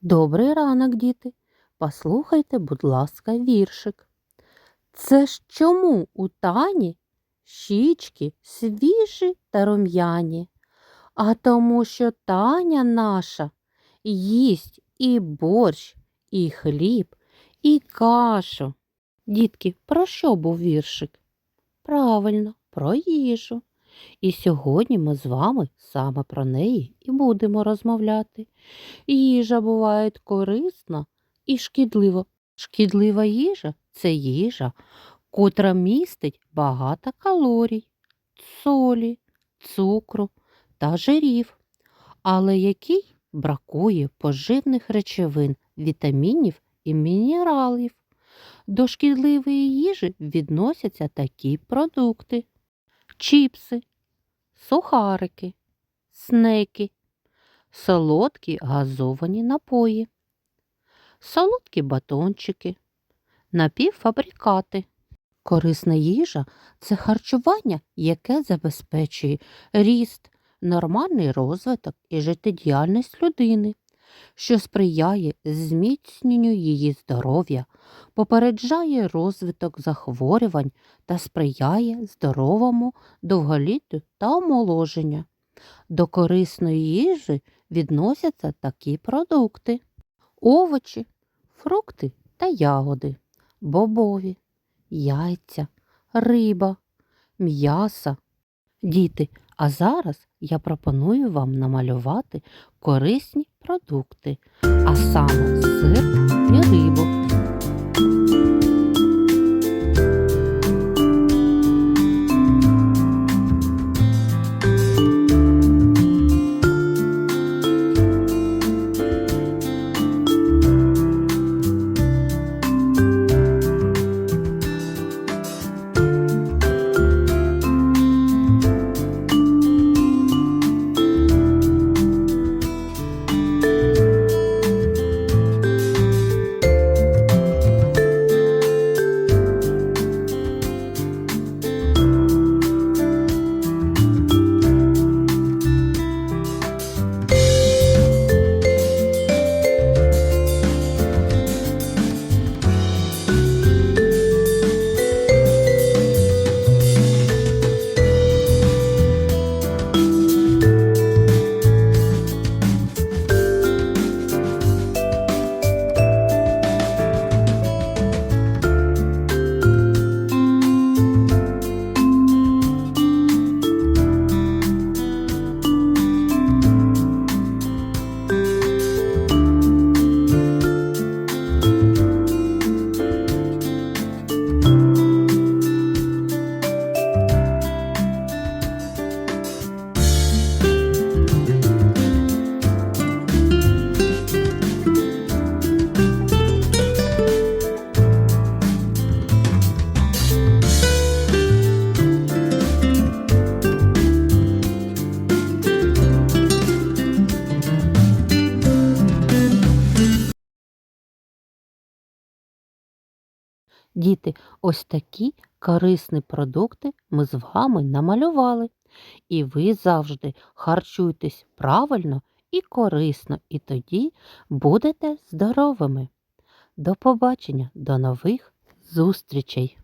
Добрий ранок, діти. Послухайте, будь ласка, віршик. Це ж чому у Тані щічки свіжі та рум'яні? А тому, що Таня наша їсть і борщ, і хліб, і кашу. Дітки, про що був віршик? Правильно, про їжу. І сьогодні ми з вами саме про неї і будемо розмовляти. Їжа буває корисна і шкідлива. Шкідлива їжа це їжа, котра містить багато калорій, солі, цукру та жирів, але якій бракує поживних речовин, вітамінів і мінералів. До шкідливої їжі відносяться такі продукти: чіпси, сухарики, снеки, солодкі газовані напої, солодкі батончики, напівфабрикати. Корисна їжа це харчування, яке забезпечує ріст, нормальний розвиток і життєдіяльність людини, що сприяє зміцненню її здоров'я, попереджає розвиток захворювань та сприяє здоровому довголіттю та омоложенню. До корисної їжі відносяться такі продукти: овочі, фрукти та ягоди, бобові, яйця, риба, м'ясо. Діти, а зараз я пропоную вам намалювати корисні продукти, а саме сир Діти, ось такі корисні продукти ми з вами намалювали. І ви завжди харчуйтесь правильно і корисно, і тоді будете здоровими. До побачення, до нових зустрічей!